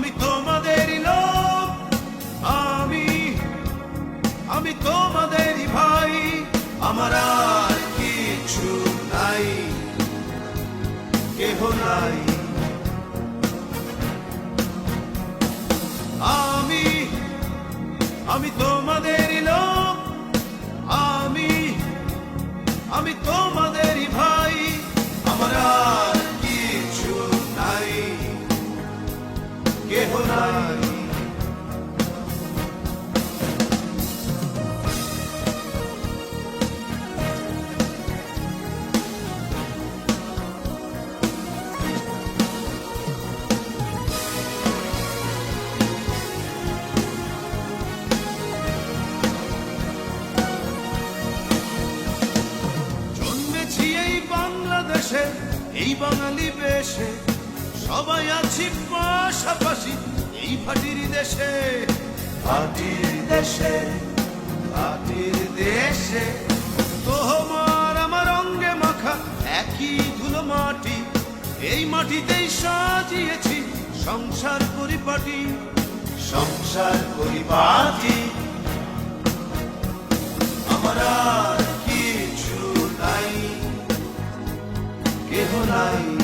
আমি তোমাদেরই লোক আমি আমি তোমাদেরই ভাই, আমার আর কিছু নাই, কেহ নাই। আমি আমি তোমাদেরই লোক আমি আমি তোমাদেরই ভাই, আমার কেহ নাই। এই বাঙালি বেশে। সবাই আছি পাশাপাশি এই ফাটির দেশে। ফাটির দেশে ফাটির দেশে। তোমার আমার অঙ্গে মাখা একই ধুলো মাটি। এই মাটিতেই সাজিয়েছি সংসার পরিপাটি। সংসার পরিপাটি। আমার আর কিছু নাই, কেহ নাই।